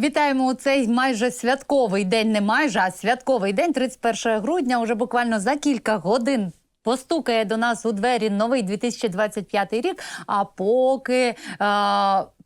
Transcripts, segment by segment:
Вітаємо у цей майже святковий день, не майже, а святковий день, 31 грудня. Уже буквально за кілька годин постукає до нас у двері новий 2025 рік. А поки, е,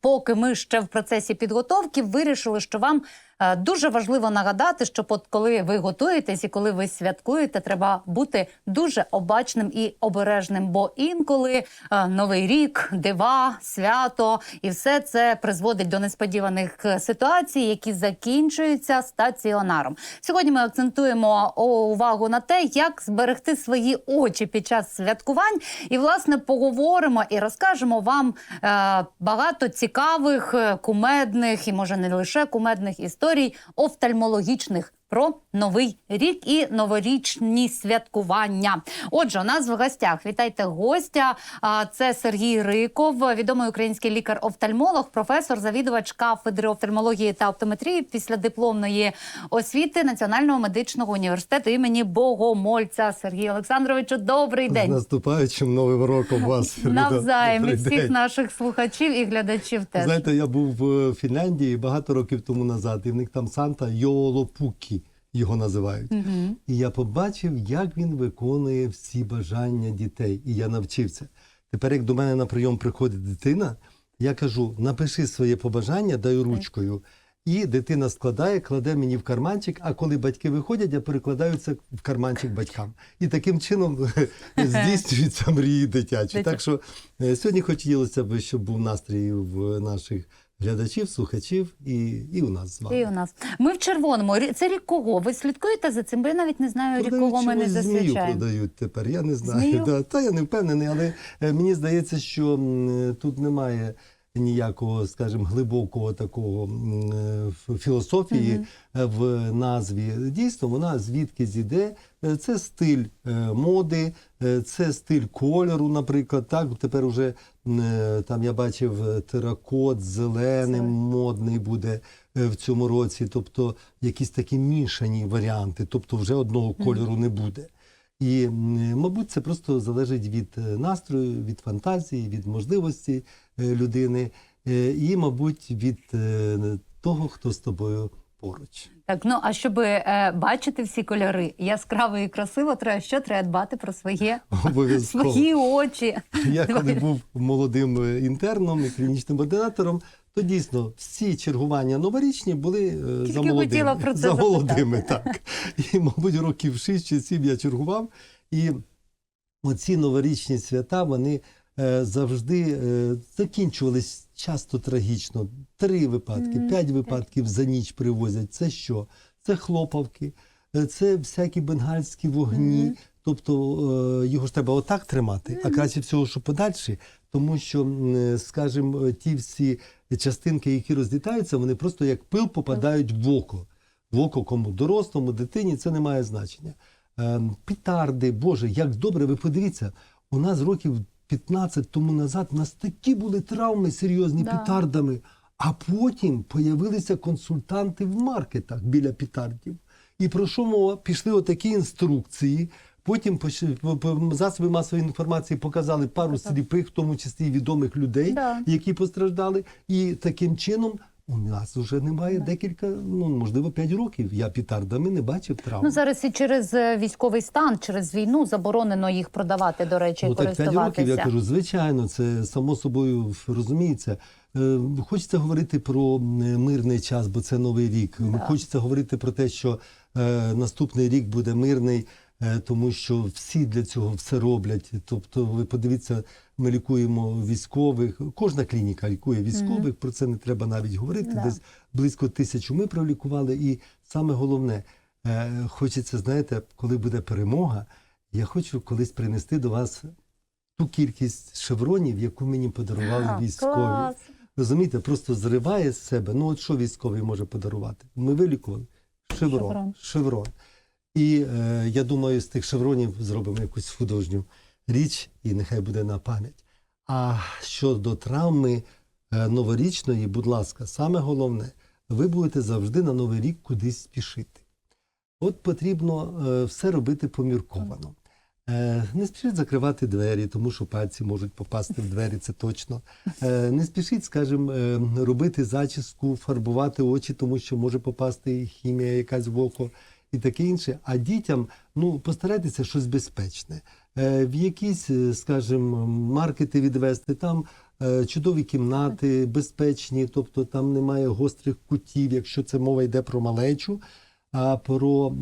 поки ми ще в процесі підготовки, вирішили, що вам е, дуже важливо нагадати, що от коли ви готуєтесь і коли ви святкуєте, треба бути дуже обачним і обережним. Бо інколи е, новий рік, дива, свято, і все це призводить до несподіваних е, ситуацій, які закінчуються стаціонаром. Сьогодні ми акцентуємо увагу на те, як зберегти свої очі під час святкувань, і власне поговоримо і розкажемо вам багато цікавих, е, кумедних і може не лише кумедних історій офтальмологічних. Про новий рік і новорічні святкування. Отже, у нас в гостях вітайте гостя. Це Сергій Риков, відомий український лікар-офтальмолог, професор, завідувач кафедри офтальмології та оптометрії після дипломної освіти Національного медичного університету імені Богомольця. Сергій Олександровичу, добрий З день. наступаючим новим роком вас. Навзаєм Добрий всіх день. наших слухачів і глядачів теж. Знаєте, я був в Фінляндії багато років тому назад, і в них там Санта Йолопукі його називають. Мгм. І я побачив, як він виконує всі бажання дітей. І я навчився. Тепер, як до мене на прийом приходить дитина, я кажу: напиши своє побажання, даю ручкою. І дитина складає, кладе мені в карманчик, а коли батьки виходять, я перекладаю це в карманчик батькам. І таким чином здійснюються мрії дитячі. Так що е, сьогодні хотілося б, щоб був настрій в наших глядачів, слухачів і, і у нас з вами. І у нас ми в червоному. Це рік кого? Ви слідкуєте за цим? Бо я навіть не знаю, рік кого ми не змію продають тепер. Я не знаю. Змію? Да. Та я не впевнений, але е, мені здається, що тут немає ніякого, скажімо, глибокого такого е, філософії е, в назві. Дійсно, вона звідки зійде. Е, Це стиль моди, це стиль кольору, наприклад. Так, тепер уже там я бачив теракот, зелений, Це- модний буде в цьому році. Тобто якісь такі мішані варіанти, тобто вже одного кольору не буде. І, мабуть, це просто залежить від е, настрою, від фантазії, від можливості е, людини, е, і, мабуть, від е, того, хто з тобою поруч. Так, ну а щоб е, бачити всі кольори яскраво і красиво, треба що треба дбати про своє свої очі. Я коли був молодим е, інтерном і клінічним ординатором, то дійсно всі чергування новорічні були е, за молодими. про це за молодими, так. І, мабуть, років 6 чи 7 я чергував. І оці новорічні свята, вони е, завжди е, закінчувались часто трагічно. Три випадки, п'ять випадків за ніч привозять. Це що? Це хлопавки, це всякі бенгальські вогні. Тобто його ж треба отак тримати, а краще всього, що подальше, тому що, скажімо, ті всі частинки, які розлітаються, вони просто як пил попадають в око. В око кому дорослому, дитині, це не має значення. Ем, Петарди, Боже, як добре, ви подивіться, у нас років 15 тому назад у нас такі були травми серйозні Да. петардами, а потім появилися консультанти в маркетах біля петардів. І про що мова? Пішли отакі інструкції. Потім по- по- засоби масової інформації показали пару сліпих, в тому числі відомих людей, Да. які постраждали. І таким чином у нас вже немає декілька, ну можливо, п'ять років. Я петардами не бачив травм. Ну зараз і через е, військовий стан, через війну заборонено їх продавати, до речі, Ну, так 5 користуватися. років, я кажу, звичайно, це само собою розуміється. Е, Хочеться говорити про мирний час, бо це новий рік. Да. Хочеться говорити про те, що е, наступний рік буде мирний, тому що всі для цього все роблять. Тобто, ви подивіться, ми лікуємо військових. Кожна клініка лікує військових. Про це не треба навіть говорити. Да. Десь близько тисячу ми пролікували. І саме головне, е, хочеться, знаєте, коли буде перемога, я хочу колись принести до вас ту кількість шевронів, яку мені подарували А, військові. клас. Розумієте, просто зриває з себе. Ну, от що військовий може подарувати? Ми вилікували шеврон. Шеврон. шеврон. І е, я думаю, з тих шевронів зробимо якусь художню річ, і нехай буде на пам'ять. А щодо травми е, новорічної, будь ласка, саме головне, ви будете завжди на новий рік кудись спішити. От потрібно е, все робити помірковано. Е, Не спішіть закривати двері, тому що пальці можуть попасти в двері, це точно. Е, Не спішіть, скажімо, е, робити зачіску, фарбувати очі, тому що може попасти хімія якась в око і таке інше. А дітям ну, постарайтеся щось безпечне. Е, В якісь, е, скажімо, маркети відвести, там е, чудові кімнати, безпечні, тобто там немає гострих кутів, якщо це мова йде про малечу. А про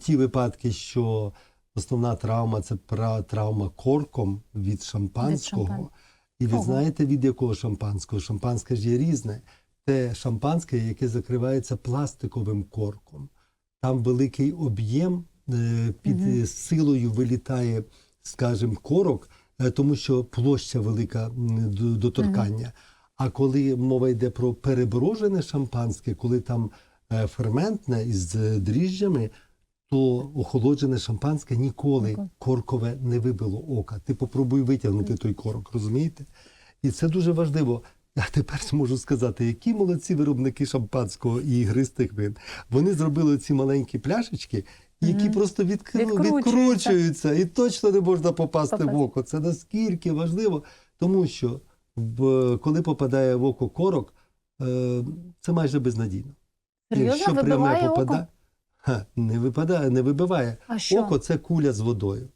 ті випадки, що основна травма це травма корком від шампанського. шампан- І ви Ого. знаєте, від якого шампанського? Шампанське ж є різне. Те шампанське, яке закривається пластиковим корком. Там великий об'єм е, під е, силою вилітає, скажімо, корок, е, тому що площа велика до- доторкання. А коли мова йде про переброжене шампанське, коли там ферментне із дріжджами, то охолоджене шампанське ніколи коркове не вибило ока. Ти попробуй витягнути той корок, розумієте? І це дуже важливо. Я тепер можу сказати, які молодці виробники шампанського і ігристих вин. Вони зробили ці маленькі пляшечки, які просто відкру... Відкручуються. відкручуються, і точно не можна попасти Попасти. в око. Це наскільки важливо, тому що в... коли попадає в око корок, е... це майже безнадійно. Серйозно вибиває око? Ха, не випадає, не вибиває. А що? Око це куля з водою.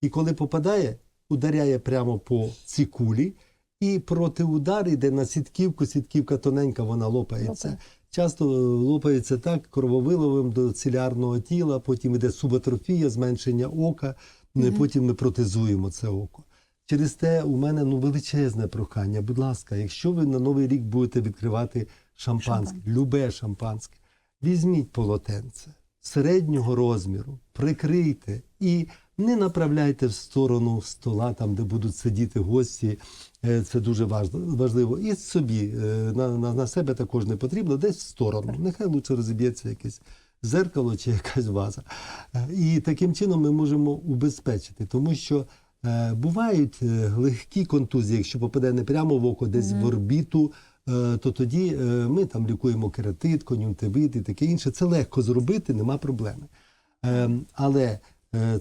І коли попадає, ударяє прямо по цій кулі, і протиудар йде на сітківку, сітківка тоненька, вона лопається. Лопає. Часто е, лопається так крововиловим до цілярного тіла, потім йде субатрофія, зменшення ока, е, потім ми протезуємо це око. Через те у мене ну, величезне прохання. Будь ласка, якщо ви на Новий рік будете відкривати шампанське, любе шампанське, візьміть полотенце середнього розміру, прикрийте і не направляйте в сторону стола, там, де будуть сидіти гості. Е, Це дуже важливо. І собі е, на, на, на себе також не потрібно, десь в сторону. Нехай лучше розіб'ється якесь зеркало чи якась ваза. Е, І таким чином ми можемо убезпечити, тому що бувають легкі контузії, якщо попаде не прямо в око, десь в орбіту. То тоді ми там лікуємо кератит, кон'юнктивит і таке інше. Це легко зробити, нема проблеми. Е, Але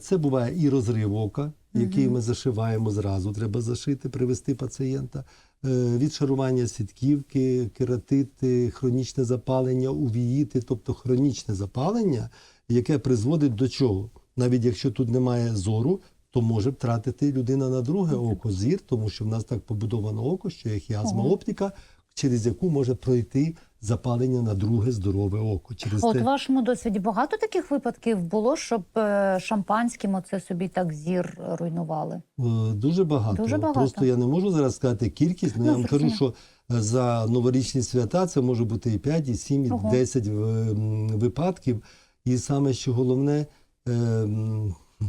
це буває і розрив ока, який ми зашиваємо зразу. Треба зашити, привести пацієнта. Е, Відшарування сітківки, кератити, хронічне запалення, увіїти, тобто хронічне запалення, яке призводить до чого? Навіть якщо тут немає зору, то може втратити людина на друге око зір, тому що в нас так побудовано око, що є хіазма оптика, через яку може пройти запалення на друге здорове око. Через От те... вашому досвіді багато таких випадків було, щоб е, шампанським оце собі так зір руйнували. Е, Дуже багато. Дуже багато. Просто я не можу зараз сказати кількість, але Ну, я вам кажу, що е, за новорічні свята це може бути і 5, і 7, і Ого. 10 в- м, випадків. І саме що головне,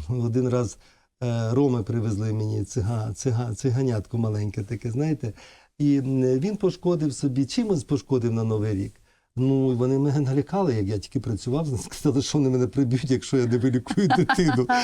один раз Роми привезли мені цига, цига, циганятко маленьке таке, знаєте, і він пошкодив собі, чимось пошкодив на Новий рік. Ну, вони мене налякали, як я тільки працював, сказали, що вони мене приб'ють, якщо я не вилікую дитину.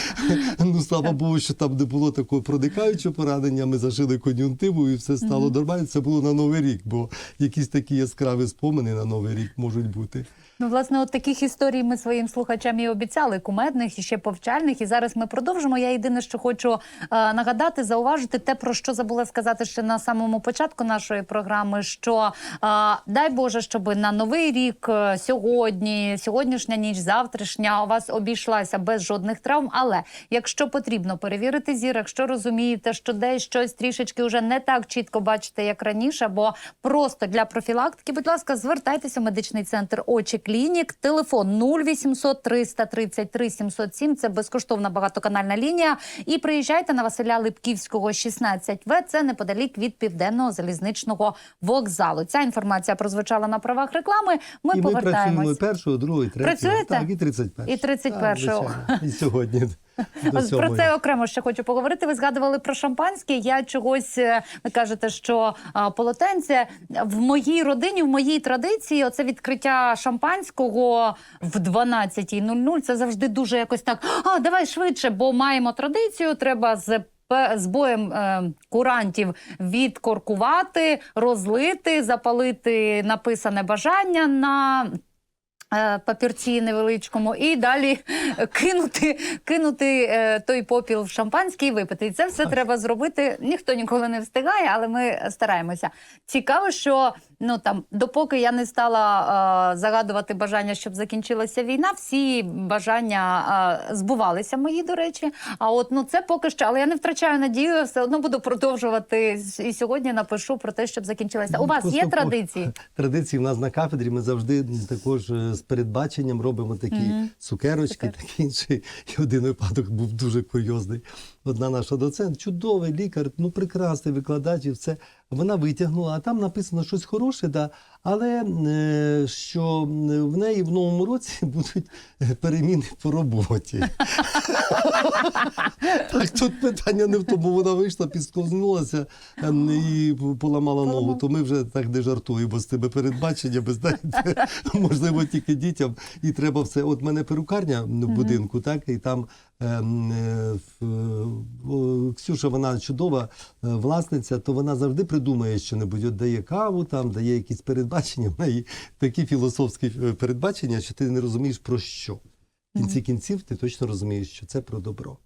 Ну, слава Богу, що там не було такого проникаючого поранення, ми зажили кон'юнктиву і все стало нормально. Це було на Новий рік, бо якісь такі яскраві спомини на Новий рік можуть бути. Ну, власне, от таких історій ми своїм слухачам і обіцяли, кумедних і ще повчальних. І зараз ми продовжимо. Я єдине, що хочу е, нагадати, зауважити те, про що забула сказати ще на самому початку нашої програми. Що е, дай Боже, щоб на новий рік е, сьогодні, сьогоднішня ніч, завтрашня у вас обійшлася без жодних травм. Але якщо потрібно перевірити зір, якщо розумієте, що десь щось трішечки вже не так чітко бачите, як раніше, або просто для профілактики, будь ласка, звертайтеся в медичний центр очі клінік. Телефон 0800 333 707. Це безкоштовна багатоканальна лінія. І приїжджайте на Василя Липківського, 16В. Це неподалік від південного залізничного вокзалу. Ця інформація прозвучала на правах реклами. Ми і ми працюємо повертаємось. першого, другого, і третього. Працюєте? Так, і 31. І 31-го. І сьогодні. До Ось про це окремо ще хочу поговорити. Ви згадували про шампанське. Я чогось е, ви кажете, що а, полотенце в моїй родині, в моїй традиції, оце відкриття шампанського в 12.00, Це завжди дуже якось так. А давай швидше, бо маємо традицію. Треба з. З боєм е, курантів відкоркувати, розлити, запалити написане бажання на папірці невеличкому, і далі кинути, кинути е, той попіл в шампанське і випити. І це все треба зробити. Ніхто ніколи не встигає, але ми стараємося. Цікаво, що ну там, допоки я не стала е, загадувати бажання, щоб закінчилася війна, всі бажання е, збувалися мої, до речі. А от ну це поки що, але я не втрачаю надію, я все одно буду продовжувати. І сьогодні напишу про те, щоб закінчилася. У вас є традиції? Традиції в нас на кафедрі. Ми завжди також е, з передбаченням робимо такі Мгм. цукерочки, Цукер. інше. І один випадок був дуже курйозний. Одна наша доцент, чудовий лікар, ну прекрасний викладач, і все. Вона витягнула, а там написано щось хороше, да, але е, що в неї в новому році будуть е, переміни по роботі. Так тут питання не в тому. Вона вийшла, підсковзнулася ем, і поламала ногу. То ми вже так не жартуємо з тими передбаченнями. Знаєте, можливо, тільки дітям. І треба все. От в мене перукарня в будинку, так і там. Е, в- о, Ксюша, вона чудова е, власниця, то вона завжди придумає що-небудь, от дає каву, там дає якісь передбачення. В неї такі філософські е, передбачення, що ти не розумієш про що. В кінці кінців ти точно розумієш, що це про добро.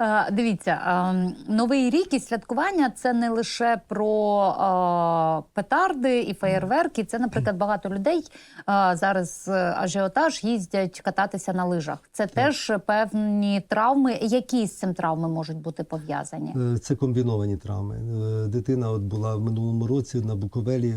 Е, Дивіться, е, новий рік і святкування це не лише про е, петарди і феєрверки. Це, наприклад, багато людей е, зараз ажіотаж їздять кататися на лижах. Це теж певні травми. Які з цим травми можуть бути пов'язані? Це комбіновані травми. Дитина от була в минулому році на Буковелі.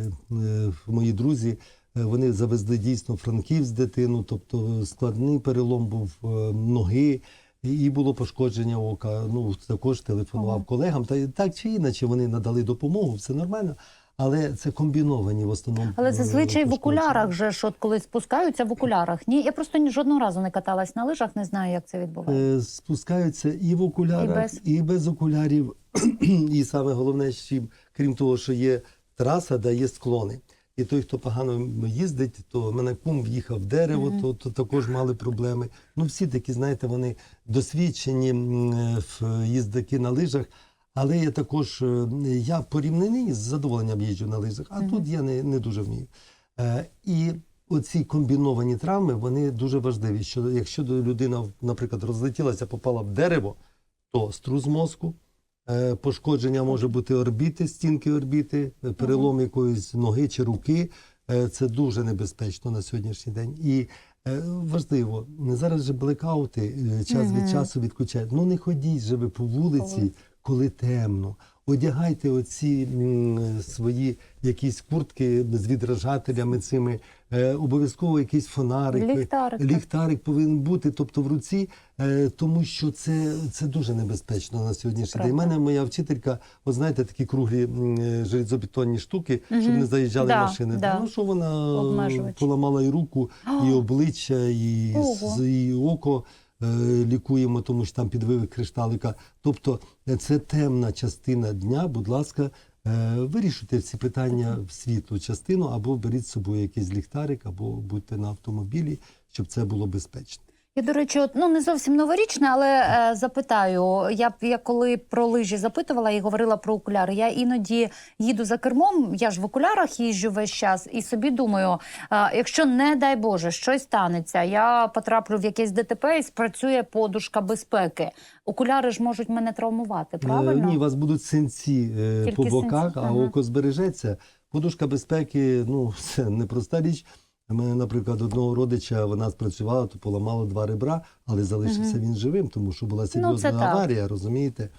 Мої друзі вони завезли дійсно франків з дитину, тобто складний перелом був ноги. І було пошкодження ока. Ну також телефонував Ага. колегам. Та так чи іначе вони надали допомогу, все нормально. Але це комбіновані в основному. Але зазвичай в окулярах же ж от коли спускаються в окулярах. Ні, я просто ні жодного разу не каталась на лижах, не знаю, як це відбувається. Е, спускаються і в окулярах, І і без. без, окулярів. і саме головне, що, крім того, що є траса, де є склони. І той, хто погано їздить, то в мене кум в'їхав в дерево, Мгм. то, то також мали проблеми. Ну, всі такі, знаєте, вони досвідчені е, в їздаки на лижах. Але я також е, я порівняний з задоволенням їжджу на лижах, а Мгм. тут я не, не дуже вмію. Е, і оці комбіновані травми вони дуже важливі. Що якщо людина, наприклад, розлетілася, попала в дерево, то струс мозку, е, пошкодження може бути орбіти, стінки орбіти, е, перелом якоїсь ноги чи руки. Е, Це дуже небезпечно на сьогоднішній день. І е, важливо, зараз же блекаути е, час від часу відключають. Ну не ходіть же ви по вулиці. коли темно. Одягайте оці свої якісь куртки з відражателями цими, е, обов'язково якийсь фонарик. Ліхтарик. Ліхтарик повинен бути, тобто в руці, е, тому що це, це дуже небезпечно на сьогоднішній день. У мене моя вчителька, от знаєте, такі круглі е, железобетонні штуки, щоб не заїжджали Да, машини. да. Ну що вона е, Обмежувач. поламала і руку, і обличчя, і, з- і око. е, Лікуємо, тому що там підвивик кришталика. Тобто е, це темна частина дня. Будь ласка, вирішуйте ці питання в світлу частину, або беріть з собою якийсь ліхтарик, або будьте на автомобілі, щоб це було безпечно. Я, до речі, от, ну не зовсім новорічне, але е, запитаю. Я я коли про лижі запитувала і говорила про окуляри. Я іноді їду за кермом, я ж в окулярах їжджу весь час, і собі думаю, е, якщо не дай Боже щось станеться, я потраплю в якесь ДТП і спрацює подушка безпеки. Окуляри ж можуть мене травмувати, правильно? Е, Ні, у вас будуть синці е, по боках, синці, а ага. око збережеться. Подушка безпеки, ну це непроста річ. У мене, наприклад, одного родича вона спрацювала, то поламала два ребра, але залишився він живим, тому що була серйозна Ну, це так. аварія, розумієте?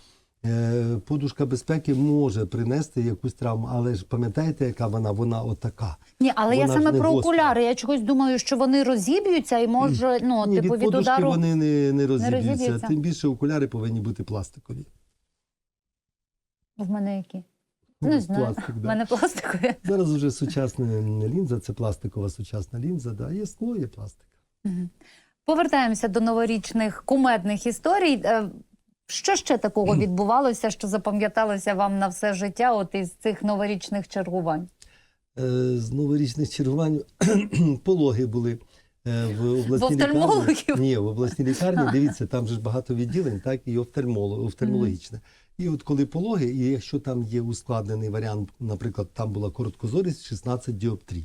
Е, подушка безпеки може принести якусь травму, але ж пам'ятаєте, яка вона? Вона отака. Ні, але я Вона ж саме про гостра. окуляри. Я чогось думаю, що вони розіб'ються і може, ну, Ні, типу, від від, удару. вони не, не розіб'ються. розіб'ються. Тим більше окуляри повинні бути пластикові. В мене які? Не знаю. Пластик, да. мене пластикові. Зараз вже сучасна лінза, це пластикова сучасна лінза, да. є скло, є пластик. Повертаємося до новорічних кумедних історій. Е, Що ще такого відбувалося, що запам'яталося вам на все життя, от із цих новорічних чергувань? Е, З новорічних чергувань пологи були. е, В обласній лікарні. Ні, в обласній лікарні, дивіться, там же ж багато відділень, так, і офтальмоло, офтальмологічне. І от коли пологи, і якщо там є ускладнений варіант, наприклад, там була короткозорість 16 діоптрій.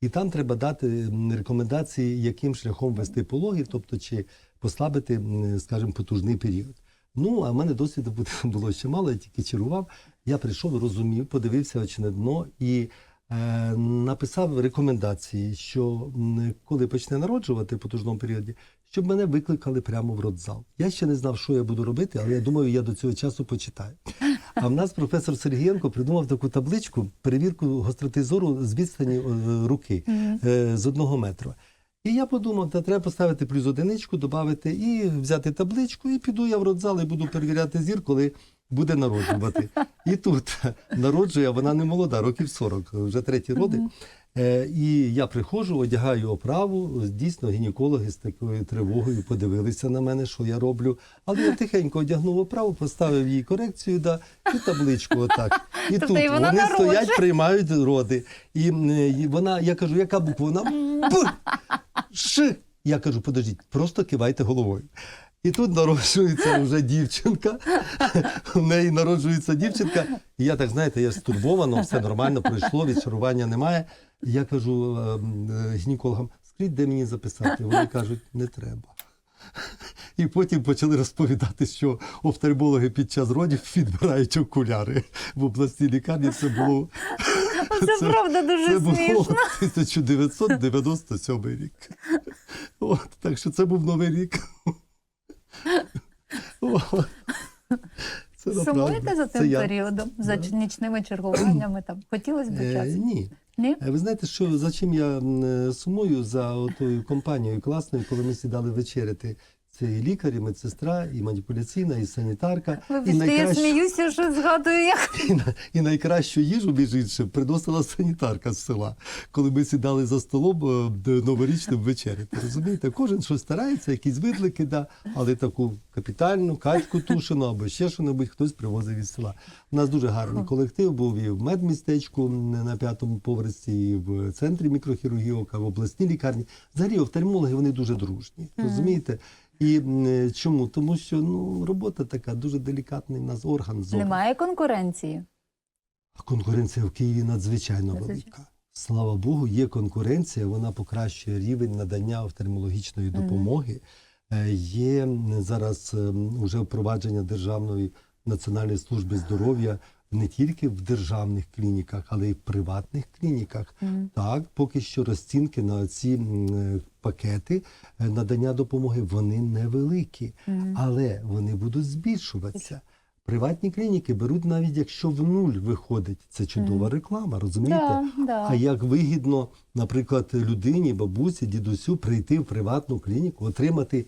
І там треба дати рекомендації, яким шляхом вести пологи, тобто чи послабити, скажімо, потужний період. Ну, а в мене досвіду було ще мало, я тільки чергував. Я прийшов, розумів, подивився очі на дно і е, написав рекомендації, що коли почне народжувати в потужному періоді, щоб мене викликали прямо в родзал. Я ще не знав, що я буду робити, але я думаю, я до цього часу почитаю. А в нас професор Сергієнко придумав таку табличку перевірку гостроти зору з відстані е, руки е, з одного метра. І я подумав, та треба поставити плюс одиничку, додати і взяти табличку, і піду я в родзал і буду перевіряти зір, коли буде народжувати. І тут народжує, вона не молода, років 40, вже треті роди. Е, і я приходжу, одягаю оправу. Дійсно, гінекологи з такою тривогою подивилися на мене, що я роблю. Але я тихенько одягнув оправу, поставив їй корекцію, да, і табличку отак. І Тобто тут і вона вони народжує. стоять, приймають роди. І, вона, я кажу, яка буква? Вона. Ш. Я кажу, подождіть, просто кивайте головою. І тут народжується вже дівчинка. У неї народжується дівчинка. І я так, знаєте, я стурбовано, все нормально пройшло, відчарування немає. Я кажу е, м, е, гінекологам, скажіть, де мені записати? Вони кажуть, не треба. І потім почали розповідати, що офтальмологи під час родів відбирають окуляри в обласній лікарні. Це було Це правда дуже це було смішно. 1997 рік. От, так що це був новий рік. От. Це Сумуєте за Це тим я. періодом, за нічними чергуваннями там? Хотілося б Е, ні. Ні? Е, Ви знаєте, що за чим я е, сумую за тою компанією класною, коли ми сідали вечеряти. Це і лікар, і медсестра, і маніпуляційна, і санітарка. і, Вибачте, я найкращу, сміюся, що згадую, як і, на- і найкращу їжу, між іншим, приносила санітарка з села, коли ми сідали за столом е, новорічним вечеряти. Розумієте, кожен щось старається, якісь видлики, да, але таку капітальну, качку тушену або ще що-небудь хтось привозив із села. У нас дуже гарний колектив був і в медмістечку на п'ятому поверсі, і в центрі мікрохірургії ока, в обласній лікарні. Взагалі, офтальмологи вони дуже дружні. Розумієте? І чому? Тому що ну, робота така дуже делікатний в нас орган зору. немає конкуренції. А Конкуренція в Києві надзвичайно Надзвичайно. велика. Слава Богу, є конкуренція, вона покращує рівень надання офтальмологічної допомоги. Е, Є зараз ем, уже впровадження Державної національної служби здоров'я не тільки в державних клініках, але й в приватних клініках. Так, поки що розцінки на ці е, пакети е, надання допомоги вони невеликі, але вони будуть збільшуватися. Приватні клініки беруть навіть якщо в нуль виходить. Це чудова реклама, розумієте? Да, да. А як вигідно, наприклад, людині, бабусі, дідусю прийти в приватну клініку, отримати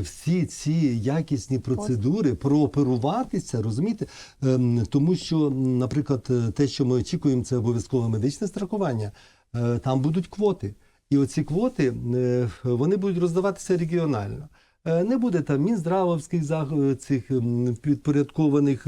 всі ці якісні процедури, прооперуватися, розумієте? Ем, тому що, наприклад, е, те, що ми очікуємо, це обов'язкове медичне страхування. Е, там будуть квоти. І оці квоти е, вони будуть роздаватися регіонально. Е, Не буде там мінздравовських цих підпорядкованих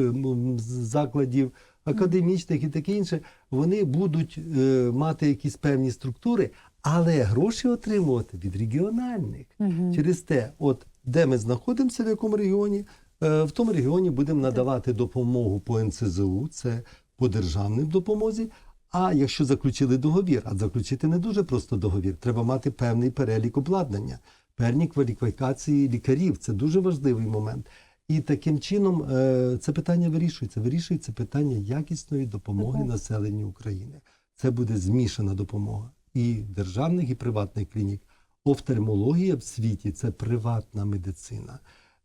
закладів, академічних і таке інше. Вони будуть е, мати якісь певні структури, але гроші отримувати від регіональних. Через те, от де ми знаходимося, в якому регіоні, е, в тому регіоні будемо надавати допомогу по НСЗУ, це по державній допомозі. А якщо заключили договір, а заключити не дуже просто договір, треба мати певний перелік обладнання, певні кваліфікації лікарів. Це дуже важливий момент. І таким чином е, це питання вирішується. Вирішується питання якісної допомоги населенню України. Це буде змішана допомога і державних, і приватних клінік. Офтальмологія в світі це приватна медицина.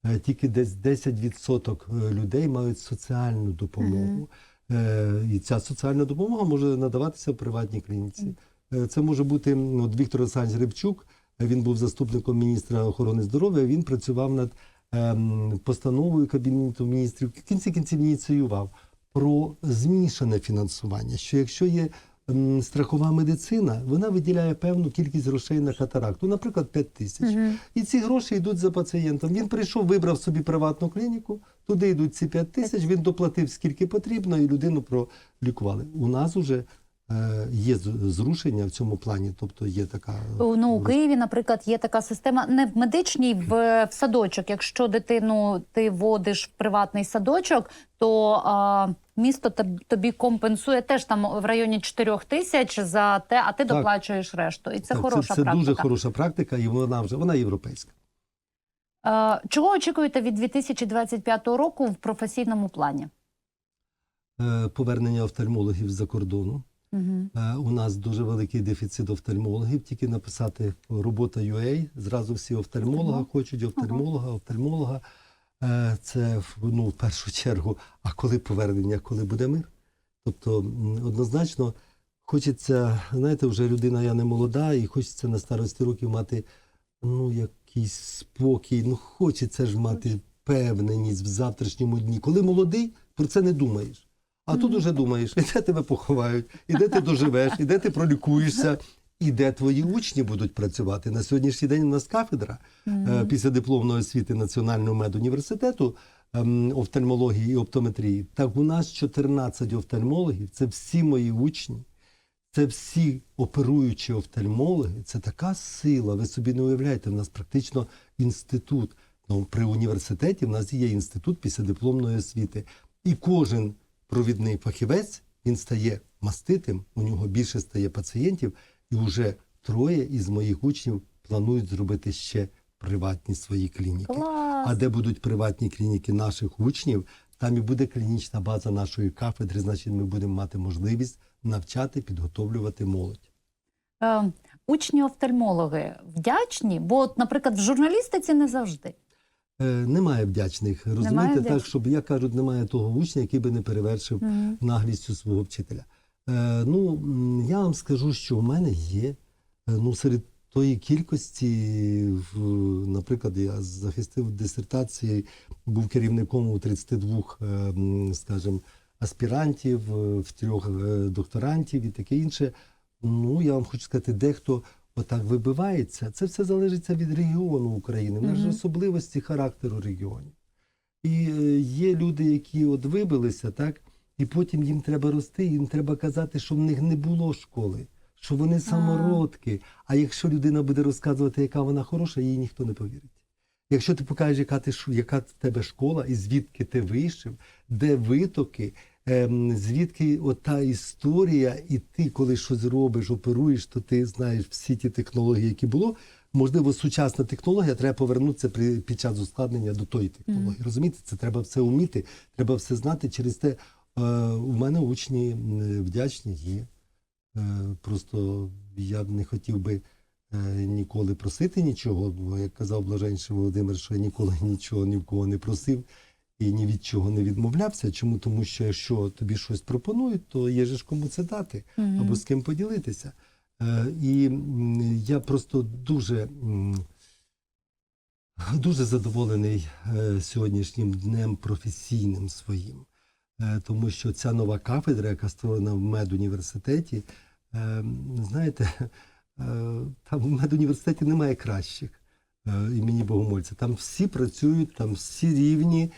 Е, Тільки десь 10% людей мають соціальну допомогу. Е, І ця соціальна допомога може надаватися в приватній клініці. Е, Це може бути от Віктор Олександрович Рибчук, е, він був заступником міністра охорони здоров'я. Він працював над ем, постановою Кабінету міністрів, в кінці кінців ініціював про змішане фінансування. Що якщо є страхова медицина, вона виділяє певну кількість грошей на катаракту, наприклад, 5 тисяч. І ці гроші йдуть за пацієнтом. Він прийшов, вибрав собі приватну клініку, туди йдуть ці 5 тисяч, він доплатив скільки потрібно, і людину пролікували. У нас уже є зрушення в цьому плані, тобто є така Ну, у Києві, наприклад, є така система не в медичній, в, в садочок. Якщо дитину ти водиш в приватний садочок, то а, місто тобі компенсує теж там в районі 4 тисяч за те, а ти Так. доплачуєш решту. І це Так, хороша це, це практика. дуже хороша практика, і вона вже вона європейська. Е, Чого очікуєте від 2025 року в професійному плані? Е, Повернення офтальмологів з-за кордону. Угу. Е, У нас дуже великий дефіцит офтальмологів. Тільки написати робота UA, зразу всі офтальмолога хочуть офтальмолога, офтальмолога. Е, Це ну, в першу чергу. А коли повернення, коли буде мир? Тобто, однозначно, хочеться, знаєте, вже людина я не молода, і хочеться на старості років мати ну, якийсь спокій. Ну, хочеться ж мати певненість в завтрашньому дні. Коли молодий, про це не думаєш. А тут уже думаєш, і де тебе поховають, і де ти доживеш, і де ти пролікуєшся, і де твої учні будуть працювати. На сьогоднішній день у нас кафедра е, після дипломної освіти Національного медуніверситету ем, офтальмології і оптометрії. Так у нас 14 офтальмологів, це всі мої учні, це всі оперуючі офтальмологи. Це така сила. Ви собі не уявляєте, в нас практично інститут. Ну, при університеті в нас є інститут післядипломної освіти. І кожен провідний фахівець він стає маститим, у нього більше стає пацієнтів, і вже троє із моїх учнів планують зробити ще приватні свої клініки. Клас! А де будуть приватні клініки наших учнів, там і буде клінічна база нашої кафедри. Значить, ми будемо мати можливість навчати, підготовлювати молодь. Е, Учні офтальмологи вдячні, бо, наприклад, в журналістиці не завжди. Е, немає вдячних. Розумієте, так, вдячних. щоб як кажуть, немає того учня, який би не перевершив Мгм. наглістю свого вчителя. Е, ну, я вам скажу, що в мене є. е, Ну, серед тої кількості, наприклад, я захистив дисертації, був керівником у 32, е, скажімо, аспірантів, в трьох докторантів і таке інше. Ну, я вам хочу сказати, дехто отак вибивається. Це все залежить від регіону України. Нас же особливості характеру регіонів. І е, є люди, які от вибилися, так, і потім їм треба рости, їм треба казати, що в них не було школи, що вони самородки. А якщо людина буде розказувати, яка вона хороша, їй ніхто не повірить. Якщо ти покажеш, яка ти яка в тебе школа, і звідки ти вийшов, де витоки, звідки ота історія, і ти, коли щось робиш, оперуєш, то ти знаєш всі ті технології, які було. Можливо, сучасна технологія, треба повернутися при, під час ускладнення до тої технології. Розумієте, це треба все вміти, треба все знати. Через те е, у мене учні вдячні є. Е, просто я б не хотів би е, ніколи просити нічого, бо як казав блаженший Володимир, що я ніколи нічого ні в кого не просив і ні від чого не відмовлявся. Чому? Тому що якщо тобі щось пропонують, то є ж кому це дати Мгм. або з ким поділитися. Е, І я просто дуже, дуже задоволений е, сьогоднішнім днем професійним своїм, Е, тому що ця нова кафедра, яка створена в медуніверситеті, е, знаєте, там в медуніверситеті немає кращих імені Богомольця. Там всі працюють, там всі рівні,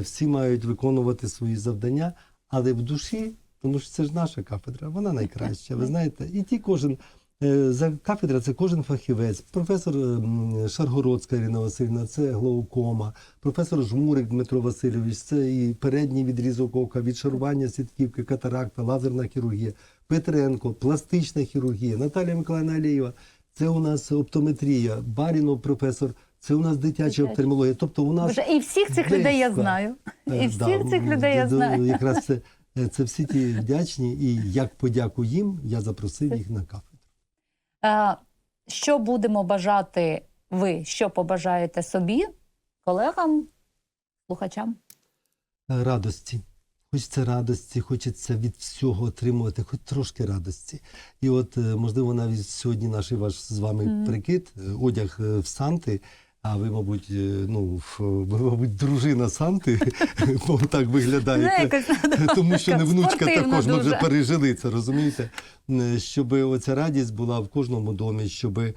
всі мають виконувати свої завдання, але в душі, тому що це ж наша кафедра, вона найкраща. Ви знаєте, і ті кожен. е, За кафедра це кожен фахівець. Професор Шаргородська Ірина Васильівна, це глаукома, професор Жмурик Дмитро Васильович, це і передній відрізок ока, відшарування сітківки, катаракта, лазерна хірургія, Петренко, пластична хірургія, Наталія Миколаївна Алієва, це у нас оптометрія, Барінов професор, це у нас дитяча оптальмологія. Тобто у нас Боже, і всіх цих людей я знаю. Е, І всіх да, цих людей я знаю. Якраз це, е, це всі ті вдячні, і як подяку їм, я запросив їх на кафедру. Е, Що будемо бажати ви? Що побажаєте собі, колегам, слухачам? Радості. Хочеться радості, хочеться від всього отримувати, хоч трошки радості. І от, можливо, навіть сьогодні наш і ваш з вами Мгм. прикид, е, одяг в Санти. А ви, мабуть, е, ну, ви, мабуть, дружина Санти, бо так виглядаєте. Тому що не внучка також ми вже пережили це, розумієте? Щоб оця радість була в кожному домі, щоб е,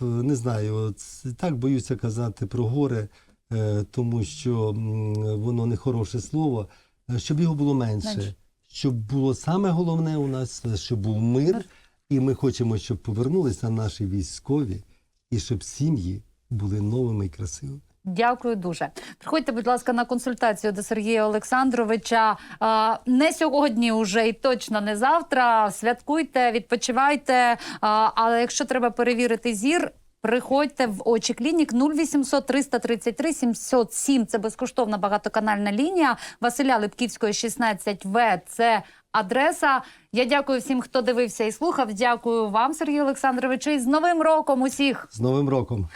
не знаю, так боюся казати про горе, е, тому що воно не хороше слово, щоб його було. Менше. щоб було саме головне у нас, щоб був мир, і ми хочемо, щоб повернулися наші військові, і щоб сім'ї були новими і красивими. Дякую дуже. Приходьте, будь ласка, на консультацію до Сергія Олександровича. Не сьогодні, уже і точно не завтра. Святкуйте, відпочивайте. Але якщо треба перевірити зір. Приходьте в очі клінік 0800 333 707. Це безкоштовна багатоканальна лінія. Василя Липківської 16В. Це адреса. Я дякую всім, хто дивився і слухав. Дякую вам, Сергій Олександрович. І з Новим роком усіх. З Новим роком!